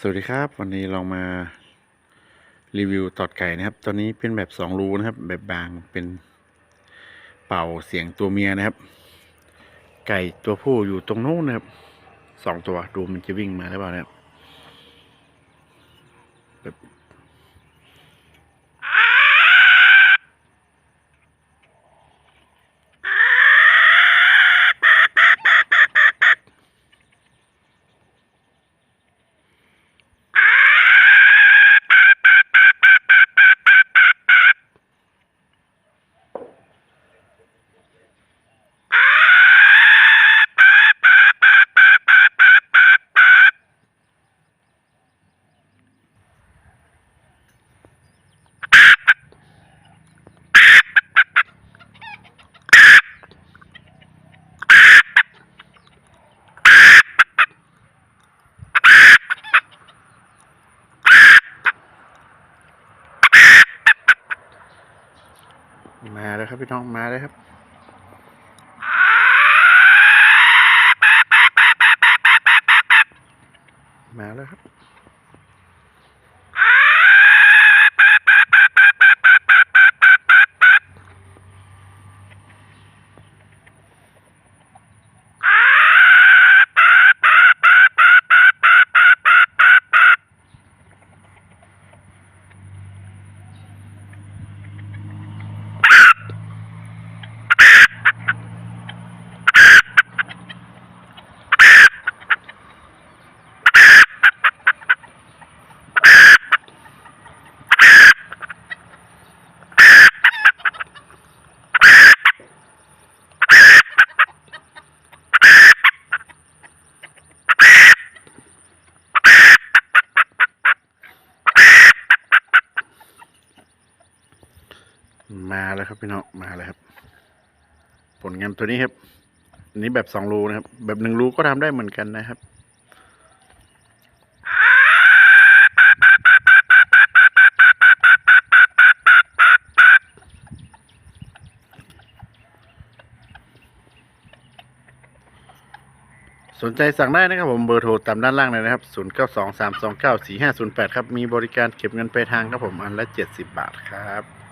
สวัสดีครับวันนี้ลองมารีวิวตอดไก่นะครับ ตัวนี้เป็นแบบสองรูนะครับ แบบบางเป็นเป่าเสียงตัวเมียนะครับ ไก่ตัวผู้อยู่ตรงโน้นนะครับสองตัวดูมันจะวิ่งมาหรือเปล่านะครับ มาแล้วครับพี่น้องมาแล้วครับมาแล้วครับ มาแล้วครับพี่น้องมาแล้วครับ ผลงานตัวนี้ครับอันนี้แบบสองรูนะครับ แบบหนึ่งรูก็ทำได้เหมือนกันนะครับสนใจสั่งได้นะครับผมเบอร์โทรตามด้านล่างเลยนะครับ 0 9 2 3 2 9 4 5 0 8 ครับ มีบริการเก็บเงินปลายทางครับผมอันละ 70 บาทครับ